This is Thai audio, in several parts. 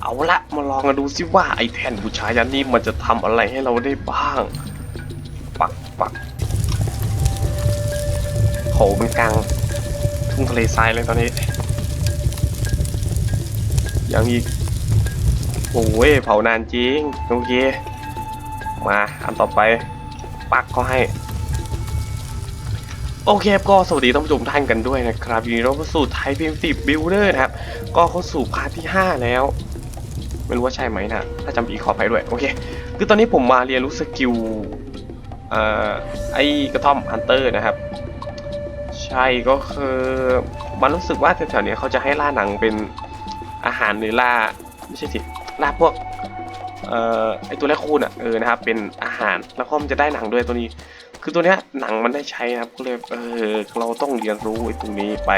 เอาละมาลองกันดูสิว่าไอ้แท่นบูชายันนี้มันจะทำอะไรให้เราได้บ้าง ปักปักโหเป็นกลางทุ่งทะเลทรายเลยตอนนี้ยังอีกโอ้ยเผานานจริงโอเคมาอันต่อไปปักก็ให้ โอเคครับก็สวัสดีท่านผู้ชมท่านกันด้วยนะครับยินดีต้อนรับสู่ไทยพีเอ็มสิบบิลเดอร์นะครับ ก็เข้าสู่พาร์ทที่ 5 แล้ว ไม่รู้ว่าใช่ไหมนะถ้าจำอีกขอไปด้วย โอเค คือตอนนี้ผมมาเรียนรู้สกิลเอ่อไอ้กระท่อมฮันเตอร์นะครับ ใช่ก็คือมันรู้สึกว่าแถวๆนี้เขาจะให้ล่าหนังเป็นอาหารหรือล่าไม่ใช่สิล่าพวกเอ่อไอตัวแรกคูณอะเออนะครับเป็นอาหารแล้วก็มันจะได้หนังด้วยตัวนี้ คือตัวเนี้ยหนังมันได้ใช้นะครับก็เลยเออเราต้องเรียนรู้ไอตรงนี้ไป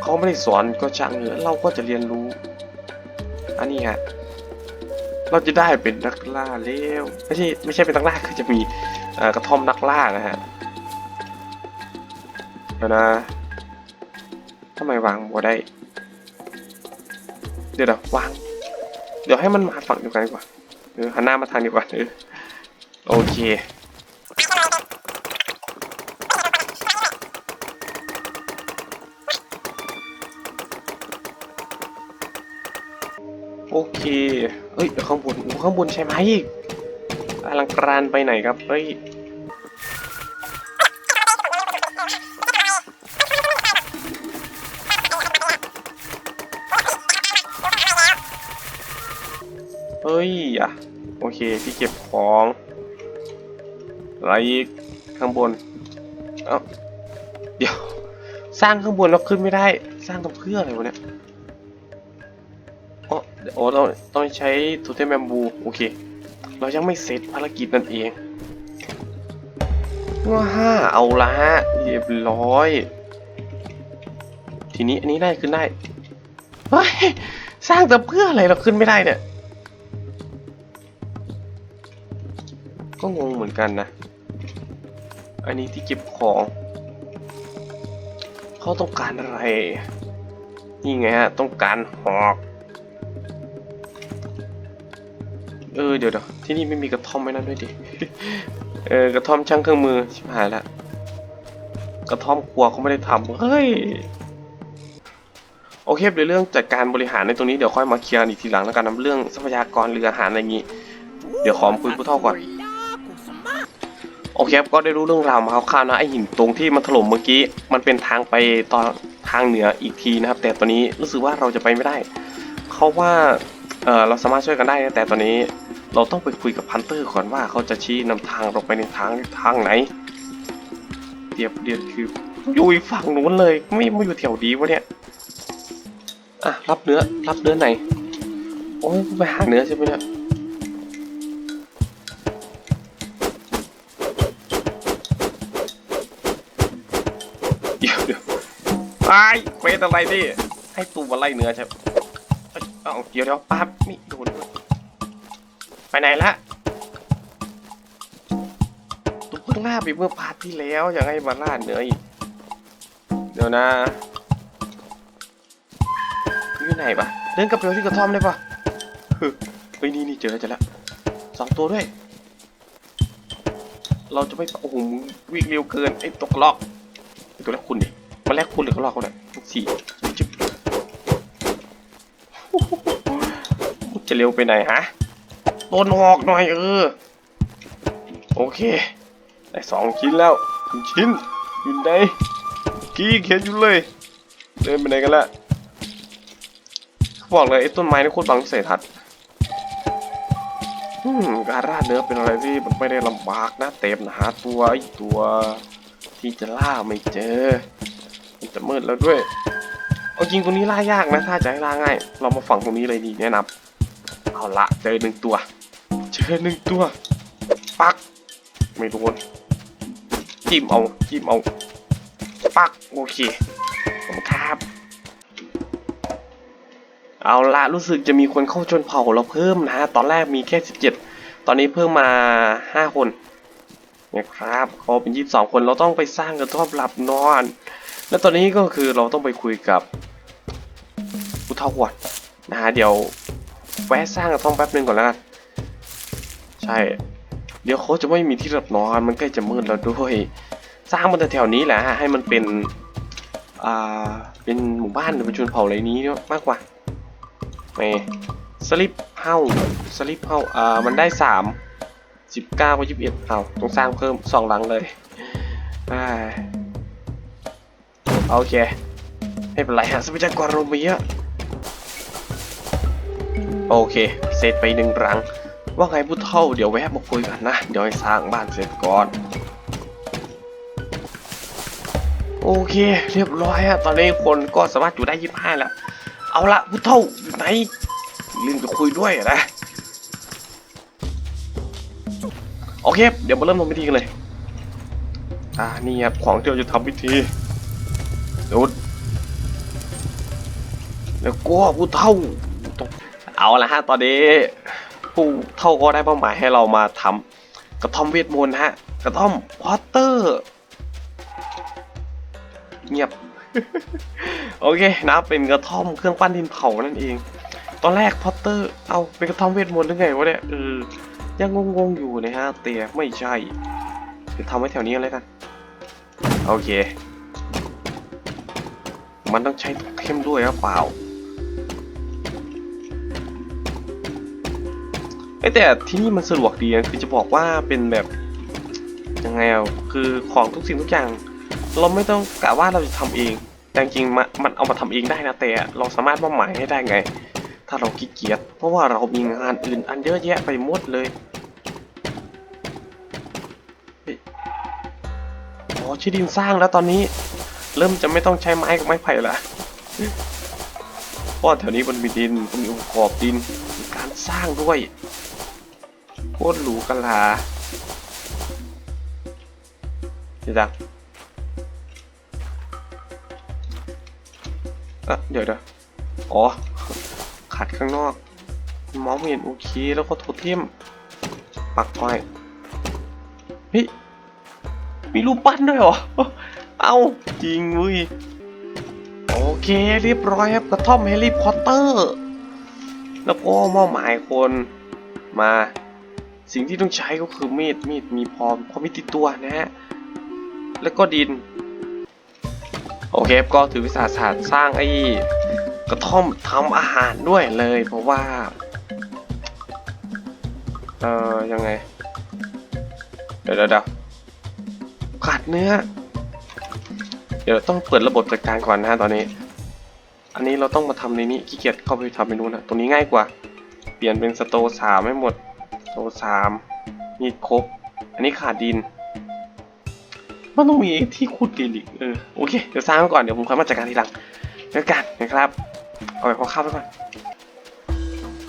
เขาไม่ได้สอนก็ช่างเถอะเราก็จะเรียนรู้อันนี้ฮะ เราจะได้เป็นนักล่าเร็วไม่ใช่ไม่ใช่เป็นนักล่าคือจะมีกระท่อมนักล่านะฮะเดี๋ยวนะทำไมวางบัวได้ เดี๋ยวเดี๋ยววาง เดี๋ยวให้มันมาฝั่งเดียวกันดีกว่าเออหันหน้ามาทางเดียวกันเออโอเค โอเคเฮ้ยเดี๋ยวข้างบนข้างบนใช่ไหมอลังการไปไหนครับ เฮ้ยเฮ้ยอะโอเคที่เก็บของอะไรอีกข้างบน เอ้า เดี๋ยว สร้างข้างบนแล้วขึ้นไม่ได้ สร้างตรงเพื่ออะไรวะเนี่ย โอ้ต้องต้องใช้ทูเทมแบมบู โอเค เรายังไม่เสร็จภารกิจนั่นเองว้าเอาละฮะเรียบร้อย ทีนี้อันนี้ได้ขึ้นได้เฮ้ยสร้างแต่เพื่ออะไรเราขึ้นไม่ได้เนี่ยก็งงเหมือนกันนะ อันนี้ที่เก็บของ เขาต้องการอะไร นี่ไงฮะ ต้องการหอก เออเดี๋ยวเดี๋ยวที่นี่ไม่มีกระท่อมไหมนั่นด้วยดิ เออกระท่อมช่างเครื่องมือชิบหายละ กระท่อมครัวเขาไม่ได้ทำเฮ้ยโอเคเดี๋ยวเรื่องจัดการบริหารในตรงนี้เดี๋ยวค่อยมาเคลียร์อีกทีหลังแล้วกันนะเรื่องทรัพยากรเรืออาหารอะไรอย่างงี้ เดี๋ยวขอมคุยผู้เท่าก่อนโอเคก็ได้รู้เรื่องราวมาคร่าวๆนะไอหินตรงที่มันถล่มเมื่อกี้ มันเป็นทางไปตอนทางเหนืออีกทีนะครับ แต่ตอนนี้รู้สึกว่าเราจะไปไม่ได้เขาว่าเออเราสามารถช่วยกันได้แต่ตอนนี้ เราต้องไปคุยกับพันเตอร์ก่อนว่าเขาจะชี้นำทางเราไปในทางทางไหนเดียบเดียบคืออยู่ฝั่งนู้นเลย ไม่ไมาอยู่แถวดีวะเนี่ยอะรับเนื้อรับเนื้อไหนโอ้ยไปหาเนื้อใช่ไหมเนี่ยเดี๋ยวเดี๋ยวไอ้เควสอะไรนี่ให้ตูมาไล่เนื้อใช่ไหมเอ้ยเอาเดี๋ยวเดี๋ยวปั๊บนี่โดน ไปไหนละตูเพิ่งล่าไปเมื่อพาร์ทที่แล้วยังให้มาล่าเนื้ออีก เดี๋ยวนะอยู่ไหนปะเดินกลับไปที่กระท่อมได้ปะเฮ้ยเฮ้ยนี่นี่เจอแล้วเจอแล้วสองตัวด้วย เราจะไม่โอ้โหมึงวิ่งเร็วเกินไอ้ตกล็อกตัวแรกคุณดิมาแรกคุณหรือเขาหลอกเขาเนี่ยสี่จิบจะเร็วไปไหนฮะ โดนหอกหน่อยเออ โอเค ได้สองชิ้นแล้วหชิ้นอยู่ไหนกี้เขียนอยู่เลย เดินไปไหนกันละเขาบอกเลยไอ้ต้นไม้นี่โคตรบังเศษทัดการราเนื้อเป็นอะไรที่มันไม่ได้ลำบากนะเต็มนะหาตัวไอ้ตัวที่จะล่าไม่เจอ มันจะมืดแล้วด้วยเอาจริงตรงนี้ล่ายากนะ ถ้าจะให้ล่าง่าย เรามาฝั่งตรงนี้เลยดีแนะนำเอาละเจอหนึ่งตัว เจอหนึ่งตัว ปัก ไม่โดนจิ้มเอา จิ้มเอา ปัก โอเคขอบคุณครับ เอาละรู้สึกจะมีคนเข้าชนเผ่าเราเพิ่มนะตอนแรกมีแค่ 17 ตอนนี้เพิ่มมา 5 คน นะครับเขาเป็นยี่สิบสองคนเราต้องไปสร้างกระท่อมหลับนอน และตอนนี้ก็คือเราต้องไปคุยกับผู้เฒ่าก่อนนะฮะเดี๋ยวแวะสร้างกระท่อมแป๊บนึงก่อนแล้วกัน ใช่ เดี๋ยวเขาจะไม่มีที่หลับนอนมันใกล้จะมืดแล้วด้วย สร้างมันแถวๆนี้แหละให้มันเป็น อ่า เป็นหมู่บ้านหรือเป็นชนเผ่าอะไรนี้เนี่ยมากกว่าไม่สลิปเฮาสลิปเฮาอ่า มันได้สามสิบเก้ากับยี่สิบเอ็ดเอาต้องสร้างเพิ่มสองหลังเลยอโอเคไม่เป็นไรฮะทรัพยากรเรามีเยอะโอเค เสร็จไปหนึ่งหลัง ว่าไงผู้เท่าเดี๋ยวแวะมาคุยกันนะ เดี๋ยวให้สร้างบ้านเสร็จก่อน โอเค เรียบร้อยฮะตอนนี้คนก็สามารถอยู่ได้ยี่ห้าแล้ว เอาละผู้เท่าอยู่ไหนลืมจะคุยด้วยนะโอเค เดี๋ยวมาเริ่มทำพิธีกันเลย อ่า นี่ครับ ของที่เราจะทำพิธีดูดแล้วก็ผู้เท่า เอาละฮะ ตอนนี้ ผู้เท่าก็ได้เป้าหมายให้เรามาทำกระท่อมเวทมนต์ฮะ กระท่อมพอตเตอร์ เงียบ โอเคนะเป็นกระท่อมเครื่องปั้นดินเผานั่นเอง ตอนแรกพอตเตอร์เอาเป็นกระท่อมเวทมนต์หรือไงวะเนี่ยเออยังงงๆอยู่นะฮะแต่ไม่ใช่เดี๋ยวทำไว้แถวนี้เลยกัน โอเค มันต้องใช้เข้มด้วยหรือเปล่า แต่ที่นี่มันสะดวกดีนะคือจะบอกว่าเป็นแบบยังไงอะคือของทุกสิ่งทุกอย่าง เราไม่ต้องกะว่าเราจะทำเอง แต่จริงๆมันเอามาทำเองได้นะแต่เราสามารถมอบหมายให้ได้ไง ถ้าเราขี้เกียจเพราะว่าเรามีงานอื่นอันเยอะแยะไปหมดเลยเฮ้ยอ๋อชื่ดินสร้างแล้วตอนนี้ เริ่มจะไม่ต้องใช้ไม้กับไม้ไผ่ละเพราะแถวนี้มันมีดินมันมีองค์ประกอบดินมีการสร้างด้วย โคตรหรูกะลาเดี๋ยวจ้ะอะเดี๋ยวเดี๋ยวอ๋อ ขัดข้างนอก มองไม่เห็นโอเค แล้วก็โทเทมปักไว้เฮ้ยมีรูปปั้นด้วยเหรอ เอาจริงเว้ย โอเคเรียบร้อยครับกระท่อมแฮร์รี่พอตเตอร์ แล้วก็มอบหมายคนมา สิ่งที่ต้องใช้ก็คือมีดมีดมีพร้อมพร้อมมีติดตัวนะฮะแล้วก็ดิน โอเคก็ถือวิสาสะสร้างไอ้กระท่อมทำอาหารด้วยเลย เพราะว่า เอ่อยังไงเดี๋ยวเดี๋ยวเดี๋ยวขาดเนื้อ เดี๋ยวต้องเปิดระบบจัดการก่อนนะฮะตอนนี้ อันนี้เราต้องมาทำในนี้ขี้เกียจเข้าไปทำเมนูนะตรงนี้ง่ายกว่า เปลี่ยนเป็นสโตสามให้หมด โตสามมีครบ อันนี้ขาดดิน มันต้องมีที่ขุดดินอีกเออโอเค เดี๋ยวสร้างก่อน เดี๋ยวผมค่อยมาจัดการทีหลังแล้วกันนะครับ เอาไปพอข้าวไว้ก่อน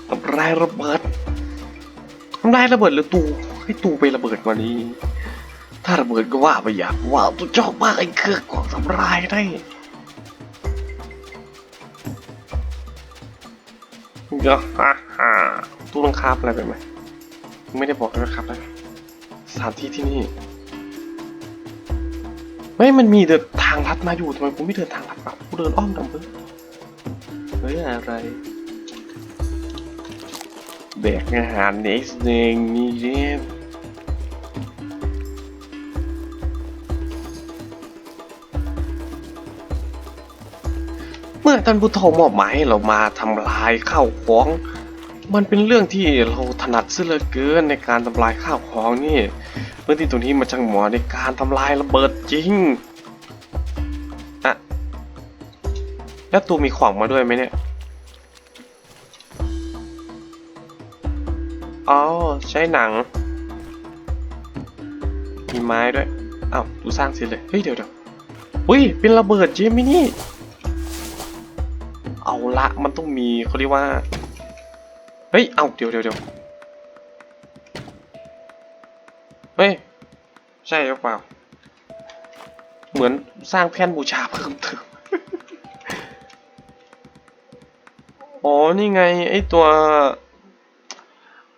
ทำลายระเบิดทำลายระเบิดหรือตูให้ตูไประเบิดวันนี้ ถ้าระเบิดก็ว่าไปอยากว้าวตัวชอบมากไอ้เครื่องของทำลายได้เดี๋ยวฮ่าฮ่าตู้ต้องคาบอะไรไปไหม ไม่ได้บอกนะครับอะสถานที่ที่นี่ ไม่มันมีเดินทางลัดมาอยู่ทำไมกูไม่เดินทางลัดมากูเดินอ้อมดำเพิ่งเฮ้ยอะไรแบกอาหารเน็กซ์เองนี่เนี่ยเมื่อท่านผู้เฒ่ามอบหมายให้เรามาทำลายข้าวของ มันเป็นเรื่องที่เราถนัดซะเหลือเกินในการทำลายข้าวของนี่พื้นที่ตรงนี้มันช่างเหมาะในการทำลายระเบิดจริงอะแล้วตูมีของมาด้วยไหมเนี่ยอ๋อใช้หนัง มีไม้ด้วยอ้าวดูสร้างเสร็จเลยเฮ้ยเดี๋ยวเดี๋ยวอุ้ยเป็นระเบิดจริงไหมนี่ เอาละมันต้องมีเขาเรียกว่า ฮ้ย เอาเดี๋ยวเดี๋ยวเดี๋ยวเฮ้ย ใช่หรือเปล่า เหมือนสร้างแท่นบูชาเพิ่มเติม อ๋อ นี่ไง ไอตัว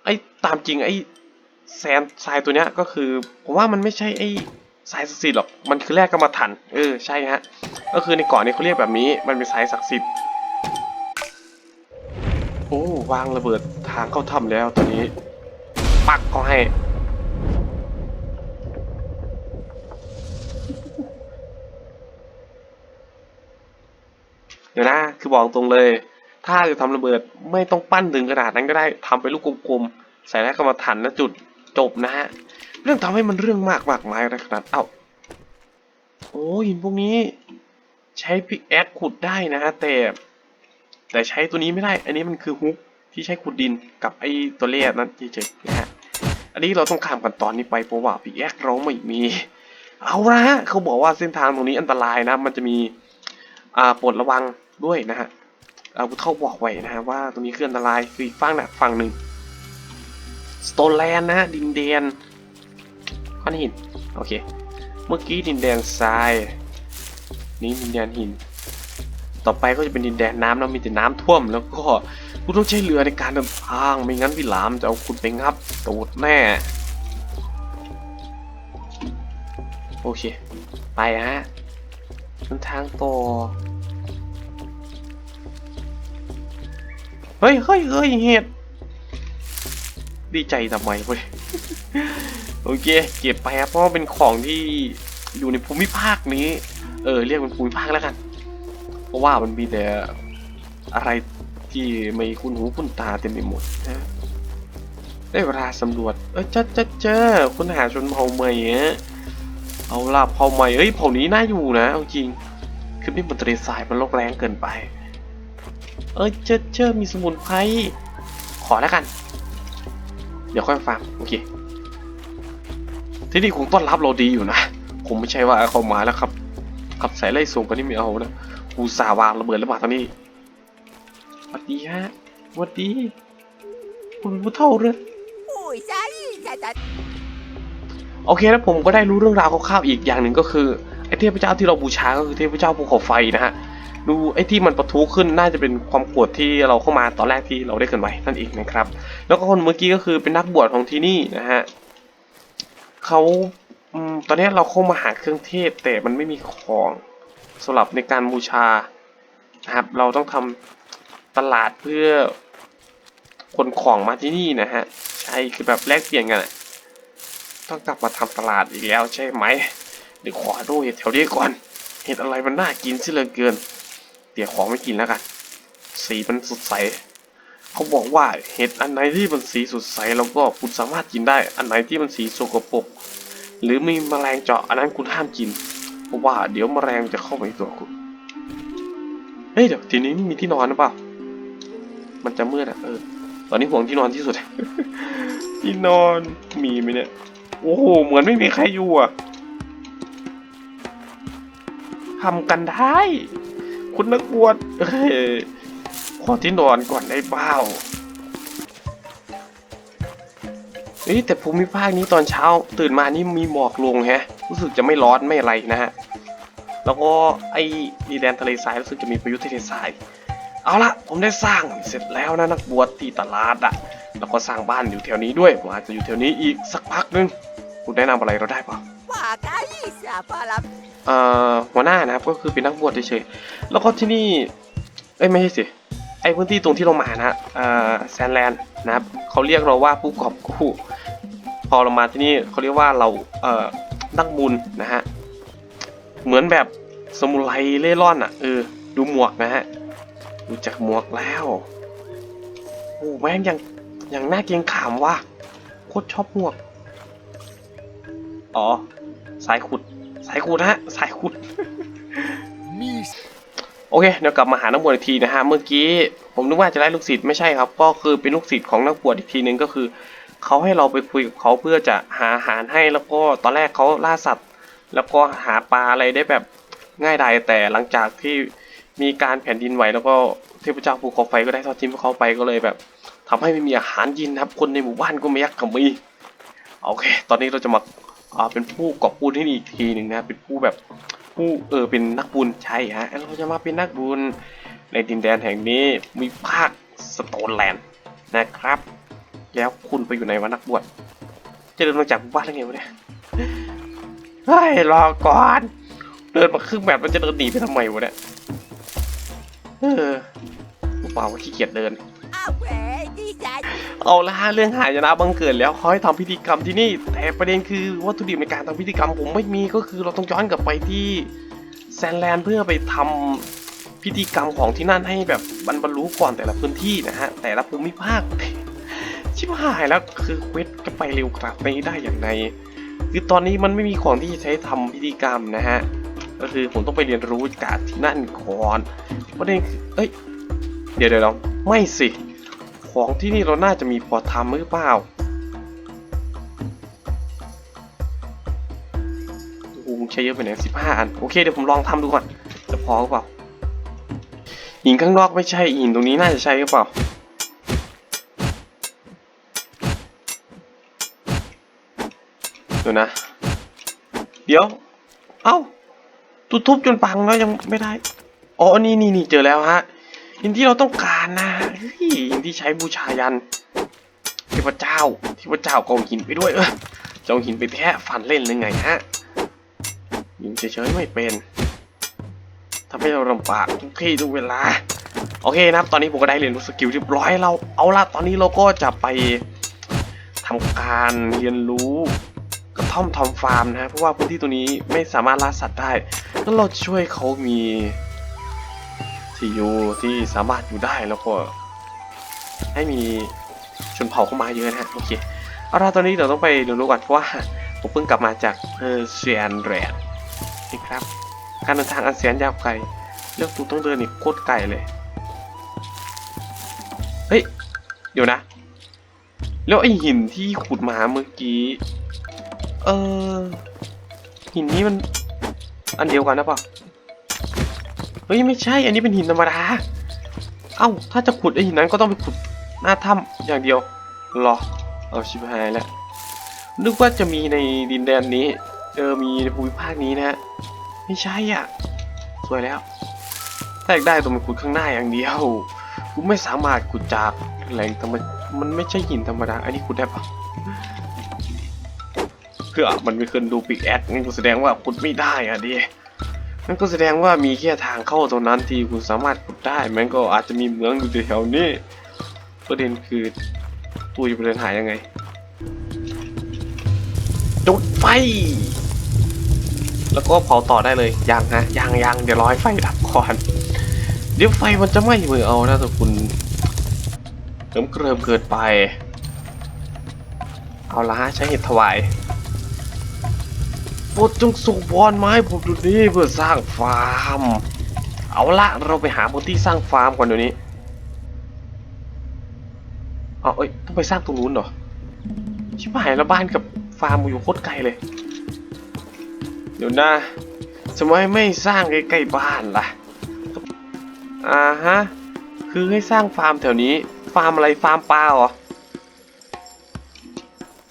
ไอตามจริงไอแซนทรายตัวเนี้ยก็คือ ผมว่ามันไม่ใช่ไอทรายศักดิ์สิทธิ์หรอก มันคือแร่กรรมฐานเออ ใช่ฮะ ก็คือในเก่อนนี้เขาเรียกแบบนี้ มันเป็นทรายศักดิ์สิทธิ์โอ้ วางระเบิดทางเข้าถ้ำแล้วตอนนี้ ปักก็ให้ เดี๋ยวนะ คือบอกตรงเลย ถ้าจะทำระเบิดไม่ต้องปั้นถึงขนาดนั้นก็ได้ทำเป็นลูกกลมๆ ใส่แล้วก็มาถันนะจุดจบนะฮะ เรื่องทำให้มันเรื่องมากมากมายนะขนาดเอ้าโอ้หินพวกนี้ ใช้พิกแอคขุดได้นะฮะแต่แต่ใช้ตัวนี้ไม่ได้ อันนี้มันคือฮุก ที่ใช้ขุดดินกับไอ้ตัวเล่นั้นเฉยๆนะฮะอันนี้เราต้องข้ามกันตอนนี้ไปเพราะว่าพิกแอคเราไม่มี เอาละฮะเขาบอกว่าเส้นทางตรงนี้อันตรายนะ มันจะมีอ่าปรดระวังด้วยนะฮะเอาเท่าบอกไว้นะฮะว่าตรงนี้คืออันตรายคืออีกฝั่งนะฝั่งหนึ่งสโตนแลนด์นะฮะดินแดนก้อนหินโอเค เมื่อกี้ดินแดนทราย นี่ดินแดนหิน ต่อไปก็จะเป็นดินแดนน้ำแล้วมีแต่น้ำท่วม แล้วก็คุณต้องใช้เรือในการเดินทาง ไม่งั้นพี่หลามจะเอาคุณไปงับตูดแน่ โอเค ไปฮะเดินทางต่อเฮ้ยเฮ้ยเฮ้ยเห็ดดีใจทำไมเว้ยโอเค เก็บไปครับเพราะเป็นของที่อยู่ในภูมิภาคนี้ เออ เรียกเป็นภูมิภาคแล้วกัน เพราะว่ามันมีแต่อะไรที่ไม่คุ้นหูคุ้นตาเต็มไปหมดนะได้เวลาสำรวจ เออเจ้าเจ้าเจ้าคุณหาชนเผ่าใหม่ฮะเอาล่ะเผ่าใหม่เอ้ยเผ่านี้น่าอยู่นะเอาจริง คือนี่มันทะเลทรายมันโลกแรงเกินไป เอ้ยเจ้าเจ้ามีสมุนไพรขอแล้วกัน เดี๋ยวค่อยฟังโอเคที่นี่คงต้อนรับเราดีอยู่นะ ผมไม่ใช่ว่าเขามาแล้วครับขับสายไล่ส่งกันนี่ไม่เอานะ กูสาวางระเบิดแล้วมาตอนนี้สวัสดีฮะสวัสดี คุณผู้เท่าเลย Ui, sai, sai, sai. โอเคแล้วผมก็ได้รู้เรื่องราวคร่าวๆอีกอย่างหนึ่งก็คือไอ้เทพเจ้าที่เราบูชาก็คือเทพเจ้าภูเขาไฟนะฮะดูไอ้ที่มันปะทุขึ้นน่าจะเป็นความโกรธที่เราเข้ามาตอนแรกที่เราได้เกรินไว้นั่นเองนะครับ แล้วก็คนเมื่อกี้ก็คือเป็นนักบวชของที่นี่นะฮะเขาอืมตอนนี้เราเข้ามาหาเครื่องเทศแต่มันไม่มีของ สำหรับในการบูชานะครับ เราต้องทำตลาดเพื่อขนของมาที่นี่นะฮะ ใช่คือแบบแลกเปลี่ยนกันอะต้องกลับมาทำตลาดอีกแล้วใช่ไหมเดี๋ยวขอดูเห็ดแถวนี้ก่อน เห็ดอะไรมันน่ากินสิเหลือเกิน เดี๋ยวของไม่กินแล้วกัน สีมันสดใส เขาบอกว่าเห็ดอันไหนที่มันสีสดใสแล้วก็คุณสามารถกินได้ อันไหนที่มันสีสกปรกหรือมีแมลงเจาะอันนั้นคุณห้ามกิน เพราะว่าเดี๋ยวมแมลงจะเข้าไปในตัวคุณ เฮ้ยเดี๋ยวทีนี้มีที่นอนหรือเปล่า มันจะมืดอะเออ ตอนนี้ห่วงที่นอนที่สุด ที่นอนมีไหมเนี่ย โอ้โห เหมือนไม่มีใครอยู่อะทำกันได้ คุณนักบวชเอ้ยขอที่นอนก่อนได้เปล่า เฮ้ยแต่ภูมิภาคนี้ตอนเช้า ตื่นมานี่มีหมอกลงแฮะ รู้สึกจะไม่ร้อนไม่อะไรนะฮะ แล้วก็ไอ้ดีแดนทะเลทรายรู้สึกจะมีประยุทธ์ทะเลทราย เอาละผมได้สร้างเสร็จแล้วนะนักบวชที่ตลาดอะแล้วก็สร้างบ้านอยู่แถวนี้ด้วยผมอาจจะอยู่แถวนี้อีกสักพักหนึง คุณแนะนำอะไรเราได้ปะ Quả cái siapa lah. เอ่อหัวหน้านะครับก็คือเป็นนักบวชเฉยๆแล้วก็ที่นี่เอ้ยไม่ใช่สิ ไอ้พื้นที่ตรงที่เรามานะฮะเออแซนแลนด์นะครับเขาเรียกเราว่าผู้กอบกู้พอเรามาที่นี่เขาเรียกว่าเราเอ่อนักบุญนะฮะเหมือนแบบสมุไรเล่ร่อนอะเออดูหมวกนะฮะดูจากหมวกแล้วโอ้แม่งยังยังน่าเกรงขามว่ะโคตรชอบหมวกอ๋อสายขุดสายขุดนะฮะสายขุด Miss. โอเคเดี๋ยวกลับมาหานักบวชอีกทีนะฮะเมื่อกี้ผมนึกว่าจะได้ลูกศิษย์ไม่ใช่ครับ ก็คือเป็นลูกศิษย์ของนักบวชอีกทีหนึ่งก็คือเขาให้เราไปคุยกับเขาเพื่อจะหาอาหารให้แล้วก็ตอนแรกเขาล่าสัตว์ แล้วก็หาปลาอะไรได้แบบง่ายดายแต่หลังจากที่มีการแผ่นดินไหวแล้วก็เทพเจ้าภูเขาไฟก็ได้ทอดทิ้งพวกเขาไปก็เลยแบบทำให้ไม่มีอาหารกินนะครับ คนในหมู่บ้านก็ไม่ยากทำมีโอเค ตอนนี้เราจะมาอ่าเป็นผู้กอบกู้ที่นี่อีกทีหนึ่งนะเป็นผู้แบบ ผู้เออเป็นนักบุญใช่ฮะเราจะมาเป็นนักบุญในดินแดนแห่งนี้มีภาคสโตนแลนด์นะครับ แล้วคุณไปอยู่ไหนวะนักบวชจะเดินมาจากบ้านได้ไงวะเนี่ยเฮ้ยรอก่อน เดินมาครึ่งแบบมันจะเดินหนีไปทำไมวะเนี่ยเออเปล่าว่าขี้เกียจเดิน เอาละฮะเรื่องหายนะบังเกิดแล้วเขาให้ทำพิธีกรรมที่นี่ แต่ประเด็นคือวัตถุดิบในการทำพิธีกรรมผมไม่มีก็คือเราต้องย้อนกลับไปที่แซนแลนเพื่อไปทำพิธีกรรมของที่นั่นให้แบบบรรลุก่อนแต่ละพื้นที่นะฮะแต่ละภูมิภาคชิบหายแล้วคือเควสจะไปเร็วขนาดนี้ได้อย่างไรคือตอนนี้มันไม่มีของที่จะใช้ทำพิธีกรรมนะฮะก็คือผมต้องไปเรียนรู้จากที่นั่นก่อนประเด็นคือเอ้ยเดี๋ยวเดี๋ยวเราไม่สิ ของที่นี่เราน่าจะมีพอทำหรือเปล่าโอ้โหใช้เยอะไปไหนสิบห้าอัน โอเคเดี๋ยวผมลองทำดูก่อน จะพอหรือเปล่าหินข้างนอกไม่ใช่หินตรงนี้น่าจะใช่หรือเปล่า เดี๋ยวนะ เดี๋ยว เอ้าตุทุบจนปังแล้วยังไม่ได้ อ๋อ นี่นี่นี่เจอแล้วฮะหินที่เราต้องการนะเฮ้ยหินที่ใช้บูชายันเทพเจ้าเทพเจ้ากอาหินไปด้วยเออจอาหินไปแทะฟันเล่นหรือไงฮะยิงเฉยๆไม่เป็นทำให้เราลำบากทุกที่ทุกเวลา โอเคนะครับ ตอนนี้ผมก็ได้เรียนรู้สกิลเรียบร้อยเราเอาละตอนนี้เราก็จะไปทำการเรียนรู้กระท่อมทำฟาร์มนะเพราะว่าพื้นที่ตรงนี้ไม่สามารถล่าสัตว์ได้แล้วเราช่วยเขามีที่อยู่ที่สามารถอยู่ได้แล้วก็ ให้มีชนเผ่าเข้ามาเยอะนะฮะโอเคเอาละตอนนี้เดี๋ยวต้องไปเรียนรู้ก่อนเพราะว่าผมเพิ่งกลับมาจากเออเซียนแรดนี่ครับ การเดินทางอันแสนยาวไกลเลือกตูต้องเดินอีกโคตรไกลเลยเฮ้ยเดี๋ยวนะ แล้วไอหินที่ขุดมาเมื่อกี้เออหินนี้มันอันเดียวกันนะเปล่าเฮ้ยไม่ใช่ อันนี้เป็นหินธรรมดาเอ้าถ้าจะขุดไอหินนั้นก็ต้องไปขุด หน้าถ้ำอย่างเดียวหรอเอาชิบหายแล้วนึกว่าจะมีในดินแดนนี้ เออมีในภูมิภาคนี้นะฮะไม่ใช่อะ สวยแล้วถ้าอยากได้ต้องไปขุดข้างหน้าอย่างเดียวกูไม่สามารถขุดจากแหล่งธรรมมันไม่ใช่หินธรรมดา อันนี้ขุดได้ปะเพื่อมันไม่ขึ้นดูปิกแอดงั้นกูแสดงว่าขุดไม่ได้อะดินั่นก็แสดงว่ามีแค่ทางเข้าตรงนั้นที่คุณสามารถขุดได้มันก็อาจจะมีเหมืองอยู่แถวๆนี้ ประเด็นคือตู้จะไปเดินหายังไง จุดไฟ แล้วก็เผาต่อได้เลยยังฮะยังยังเดี๋ยวรอให้ไฟดับก่อน เดี๋ยวไฟมันจะไหม้มือเอานะถ้าคุณเริ่มเกริมเกิดไป เอาละใช้เห็ดถวายโปรดจงส่งบอลมาให้ผมดูนี่เพื่อสร้างฟาร์ม เอาละเราไปหาพื้นที่สร้างฟาร์มก่อนเดี๋ยวนี้ เอาเอ้ยต้องไปสร้างตรงนู้นเหรอ ชิบหายแล้วบ้านกับฟาร์มอยู่โคตรไกลเลย เดี๋ยวนะทำไมไม่สร้างใกล้ๆบ้านล่ะ อ่าฮะ คือให้สร้างฟาร์มแถวนี้ ฟาร์มอะไรฟาร์มปลาเหรอ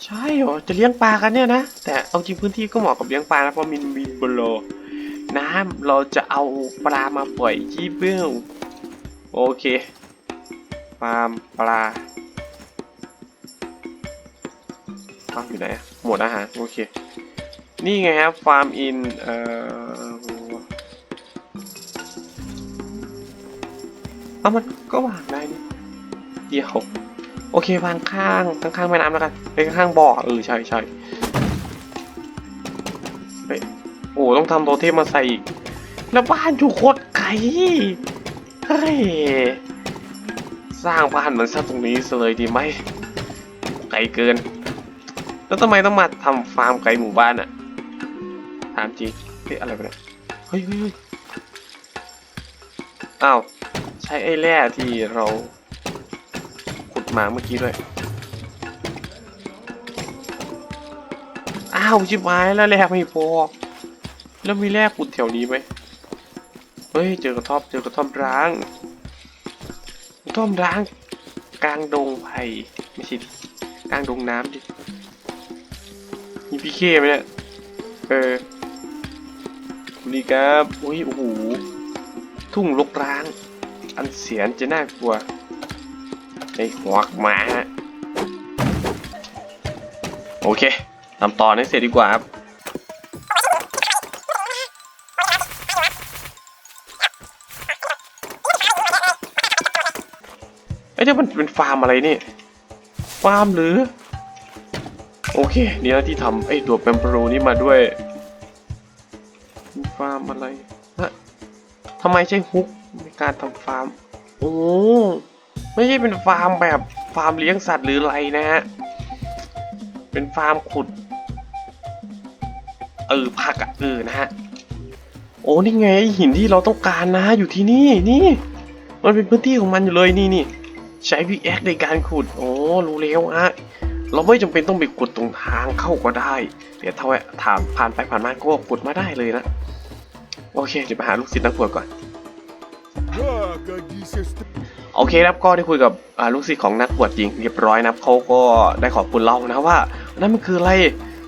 ใช่เหรอ จะเลี้ยงปลากันเนี่ยนะ แต่เอาจริงพื้นที่ก็เหมาะกับเลี้ยงปลานะเพราะมินมีบโลน้ำเราจะเอาปลามาปล่อยที่เบื้องโอเค ฟาร์มปลา ฟาร์มอยู่ไหนหมดอาหารโอเค นี่ไงครับฟาร์มอินเอ่อเอามันก็วางได้นี่เดี๋ยวโอเควางข้างข้างข้างแม่น้ำแล้วกันไปข้างบ่อเออใช่ใช่เฮ้ยโอ้ต้องทำโทเทมมาใส่อีกแล้วบ้านอยู่โคตรไกลเฮ้ยสร้างบ้านเหมือนซะตรงนี้เลยดีไหมไกลเกิน แล้วทำไมต้องมาทำฟาร์มไกลหมู่บ้านอะถามจริงเฮ้ยอะไรไปเนี่ยเฮ้ยเฮ้ยอ้าวใช้ไอ้แร่ที่เราขุดมาเมื่อกี้ด้วย อ้าวชิบหายแล้วแร่ไม่พอ แล้วมีแร่ขุดแถวนี้ไหมเฮ้ยเจอกระท่อมเจอกระท่อมร้างกระท่อมร้าง กลางดงไผ่ไม่ใช่ดิกลางดงน้ำดิ มีพีเคไหมเนี่ย เออนี่ครับอุ้ย โอ้โห ทุ่งลกร้าง อันเสียนจะน่ากลัว ไอ้หัวหมาฮะโอเคทำต่อให้เสร็จดีกว่าครับเอ้ยเดี๋ยมันเป็นฟาร์มอะไรนี่ ฟาร์มหรือ โอเคเดี๋ยวที่ทำไอ้ตัวแปมเปโรนี่มาด้วยฟาร์มอะไรฮะทำไมใช่ฮุกในการทำฟาร์ม โอ้ไม่ใช่เป็นฟาร์มแบบฟาร์มเลี้ยงสัตว์หรืออะไรนะฮะ เป็นฟาร์มขุด เออผักอะเออนะฮะ โอ้นี่ไงหินที่เราต้องการนะ อยู่ที่นี่นี่ มันเป็นพื้นที่ของมันอยู่เลยนี่นี่ใช้พิกแอคในการขุด โอ้รู้แล้วฮะ เราไม่จำเป็นต้องไปขุดตรงทางเข้าก็ได้ เดี๋ยวถ้าแวะถามผ่านไปผ่านมาก็ขุดมาได้เลยนะ โอเคเดี๋ยวไปหาลูกศิษย์นักบวชก่อน โอเคครับก็ได้คุยกับลูกศิษย์ของนักบวชจริงเรียบร้อยนะครับเขาก็ได้ขอบคุณเรานะว่า นั่นมันคืออะไร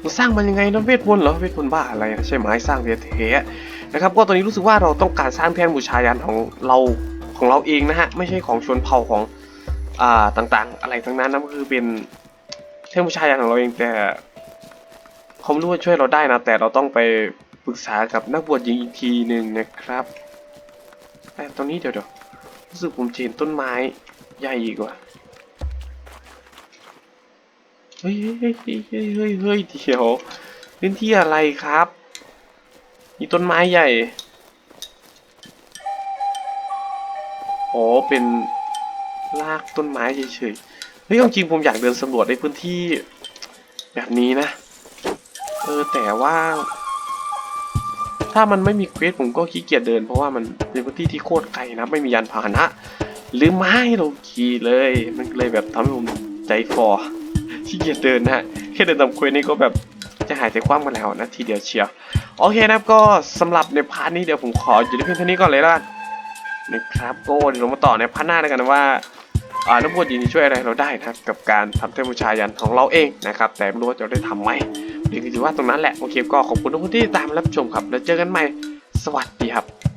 มันสร้างมันยังไงนะเวทมนต์เหรอเวทมนต์บ้าอะไรนะใช่ไหมสร้างเทเทนะครับก็ตอนนี้รู้สึกว่าเราต้องการสร้างแท่นบูชายันของเราของเราเองนะฮะไม่ใช่ของชนเผ่าของอ่าต่างๆ อะไรทั้งนั้นนะก็คือเป็น แท่นบูชายันของเราเองแต่เขาไม่รู้ว่าช่วยเราได้นะ แต่เราต้องไปปรึกษากับนักบวชหญิงอีกทีหนึ่งนะครับ แต่ตอนนี้เดี๋ยวเดี๋ยวรู้สึกผมเจนต้นไม้ใหญ่อีกว่ะเฮ้ยเฮ้ยเฮ้ยเฮ้ยเฮ้ยเฮ้ยเดี๋ยวพื้นที่อะไรครับ มีต้นไม้ใหญ่อ๋อเป็นรากต้นไม้เฉยๆ เฮ้ยจริงผมอยากเดินสำรวจในพื้นที่แบบนี้นะ เออแต่ว่า ถ้ามันไม่มีเควสผมก็ขี้เกียจเดิน เพราะว่ามันเป็นพื้นที่ที่โคตรไกลนะ ไม่มียานพาหนะ หรือไม้เราขี่เลย มันเลยแบบทำให้ผมใจฟอขี้เกียจเดินนะแค่เดินตามเควสนี่ก็แบบจะหายใจคว่ำกันแล้วนะทีเดียวเชียวโอเคนะครับก็สำหรับในพาร์ทนี้เดี๋ยวผมขออยู่ที่เพียงเท่านี้ก่อนเลยละนะครับก็เดี๋ยวเรามาต่อในพาร์ทหน้าแล้วกันนะว่า นักบวชยินดีช่วยอะไรเราได้นะครับกับการทำเทพบูชายันของเราเองนะครับ แต่ไม่รู้ว่าจะได้ทำไหมเพียงแต่ว่าตรงนั้นแหละโอเคก็ขอบคุณทุกคนที่ตามรับชมครับแล้วเจอกันใหม่สวัสดีครับ